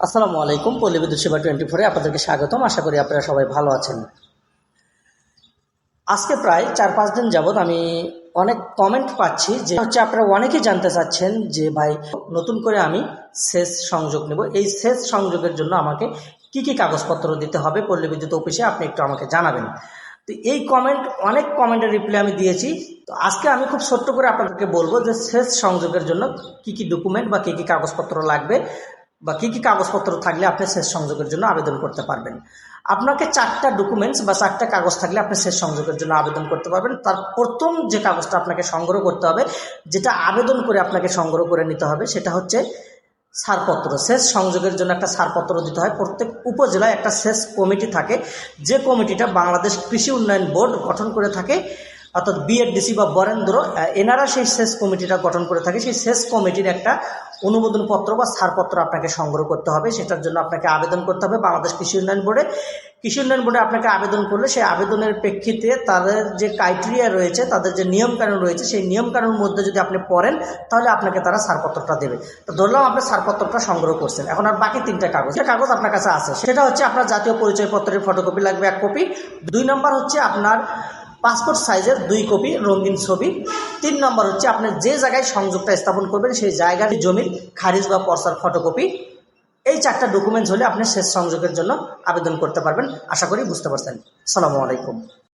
আসসালামু আলাইকুম, পল্লী বিদ্যুৎ সেবা টোয়েন্টি ফোরে আপনাদেরকে স্বাগতম। আশা করি আপনারা সবাই ভালো আছেন। আজকে প্রায় চার পাঁচ দিন যাবৎ আমি অনেক কমেন্ট পাচ্ছি যে হচ্ছে আপনারা অনেকেই জানতে চাচ্ছেন যে ভাই, নতুন করে আমি সেচ সংযোগ নেব। এই সেচ সংযোগের জন্য আমাকে কি কি কাগজপত্র দিতে হবে পল্লী বিদ্যুৎ অফিসে আপনি একটু আমাকে জানাবেন। তো এই কমেন্ট অনেক কমেন্টের রিপ্লাই আমি দিয়েছি। তো আজকে আমি খুব ছোট্ট করে আপনাদেরকে বলব যে সেচ সংযোগের জন্য কি কি ডকুমেন্ট বা কি কি কাগজপত্র লাগবে। বা কি কি কাগজপত্র থাকলে আপনি শেষ সংযোগের জন্য আবেদন করতে পারবেন। আপনাকে চারটা ডকুমেন্টস বা চারটা কাগজ থাকলে আপনি শেষ সংযোগের জন্য আবেদন করতে পারবেন। তার প্রথম যে কাগজটা আপনাকে সংগ্রহ করতে হবে, যেটা আবেদন করে আপনাকে সংগ্রহ করে নিতে হবে, সেটা হচ্ছে ছাড়পত্র সেচ সংযোগের জন্য একটা ছাড়পত্র দিতে হয়। প্রত্যেক উপজেলায় একটা সেচ কমিটি থাকে। যে কমিটিটা বাংলাদেশ কৃষি উন্নয়ন বোর্ড গঠন করে থাকে অর্থাৎ বিএডডিসি বা বরেন্দ্র এনারা সেই সেচ কমিটিটা গঠন করে থাকে। সেই সেচ কমিটির একটা অনুমোদনপত্র বা ছাড়পত্র আপনাকে সংগ্রহ করতে হবে। সেটার জন্য আপনাকে আবেদন করতে হবে বাংলাদেশ কৃষি উন্নয়ন বোর্ডে। কৃষি উন্নয়ন বোর্ডে আপনাকে আবেদন করলে সেই আবেদনের প্রেক্ষিতে তাদের যে ক্রাইটেরিয়া রয়েছে, তাদের যে নিয়মকানুন রয়েছে, সেই নিয়মকানুনের মধ্যে যদি আপনি পড়েন, তাহলে আপনাকে তারা ছাড়পত্রটা দেবে। তো ধরলাম আপনি ছাড়পত্রটা সংগ্রহ করছেন। এখন আর বাকি তিনটা কাগজ। কাগজ আপনার কাছে আছে, সেটা হচ্ছে আপনার জাতীয় পরিচয়পত্রের ফটোকপি লাগবে এক কপি দুই নম্বর হচ্ছে আপনার পাসপোর্ট সাইজের দুই কপি, রঙিন ছবি। তিন নম্বর হচ্ছে আপনি যে জায়গায় সংযোগটা স্থাপন করবেন, সেই জায়গার জমির খারিজ বা পর্সার ফটোকপি এই চারটা ডকুমেন্টস হলে আপনি শেষ সংযোগের জন্য আবেদন করতে পারবেন। আশা করি বুঝতে পারছেন। সালামু আলাইকুম।